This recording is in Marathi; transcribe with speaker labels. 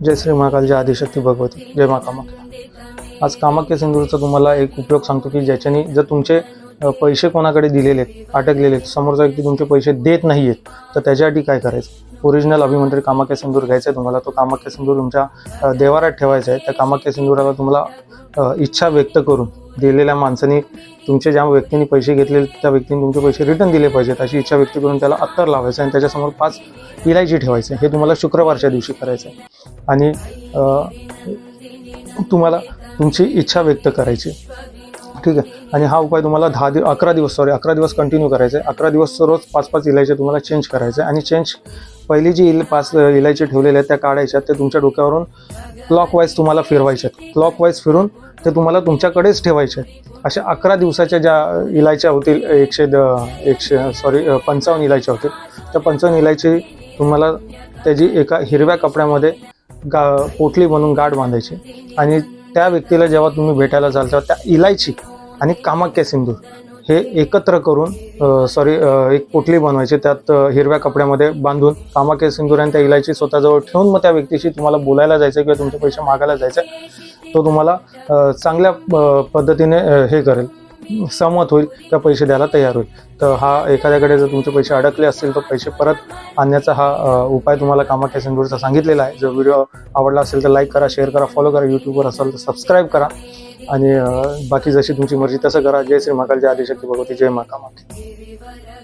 Speaker 1: जय श्री महाकाल जय आदिशक्ती भगवती. जय मा कामाख्या. आज कामाख्या सिंदूरचा तुम्हाला एक उपयोग सांगतो की ज्याच्याने जर तुमचे पैसे कोणाकडे दिलेले आहेत अटकलेले आहेत समोरचा व्यक्ती तुमचे पैसे देत नाही आहेत तर त्याच्यासाठी काय करायचं? ओरिजिनल अभिमंत्री कामाख्या सिंदूर घ्यायचा आहे तुम्हाला. तो कामाख्या सिंदूर तुमच्या देवारात ठेवायचा आहे. त्या कामाख्या सिंदूराला तुम्हाला इच्छा व्यक्त करून दिलेल्या माणसाने तुमचे ज्या व्यक्तीने पैसे घेतलेले त्या व्यक्तीने तुमचे पैसे रिटर्न दिले पाहिजेत अशी इच्छा व्यक्त करून त्याला अत्तर लावायचं आणि त्याच्यासमोर पाच इलायची ठेवायचं हे तुम्हाला शुक्रवारच्या दिवशी करायचं आहे. आणि तुम्हाला तुमची इच्छा व्यक्त करायची. ठीक आहे? आणि हा उपाय तुम्हाला दहा दिवस अकरा दिवस सॉरी अकरा दिवस कंटिन्यू करायचा आहे अकरा दिवस रोज पाच पाच इलायचे तुम्हाला चेंज करायचं आहे आणि चेंज पहिली जी इल पाच इलायची ठेवलेल्या आहेत त्या काढायच्या ते तुमच्या डोक्यावरून क्लॉकवाईज तुम्हाला फिरवायचे आहेत. क्लॉकवाईज फिरून ते तुम्हाला तुमच्याकडेच ठेवायचे आहेत. अशा अकरा दिवसाच्या ज्या इलायच्या होतील एकशे द एकशे सॉरी पंचावन्न इलायच्या होतील. त्या पंचावन्न इलायची तुम्हाला त्याची एका हिरव्या कपड्यामध्ये गा पोटली बनवून गाठ बांधायची. आणि त्या व्यक्तीला जेव्हा तुम्ही भेटायला जाल तेव्हा त्या इलायची आणि कामाख्या सिंदूर हे एकत्र करून सॉरी एक पोटली बनवायची. त्यात हिरव्या कपड्यामध्ये बांधून कामाख्या सिंदूर आणि त्या इलायची स्वतःजवळ ठेवून मग त्या व्यक्तीशी तुम्हाला बोलायला जायचं किंवा तुमचे पैसे मागायला जायचं तो तुम्हाला चांगल्या पद्धतीने हे करेल. सहमत होईल त्या पैसे द्यायला तयार होईल. तर हा एखाद्याकडे जर तुमचे पैसे अडकले असतील तर पैसे परत आणण्याचा हा उपाय तुम्हाला कामाख्या सिंधूरचा सांगितलेला आहे. जर व्हिडिओ आवडला असेल तर लाईक करा शेअर करा फॉलो करा यूट्यूबवर असाल तर सबस्क्राईब करा. आणि बाकी जशी तुमची मर्जी तसं करा. जय श्री महाकाल जय आदिशक्ती भगवती जय मा कामाख्या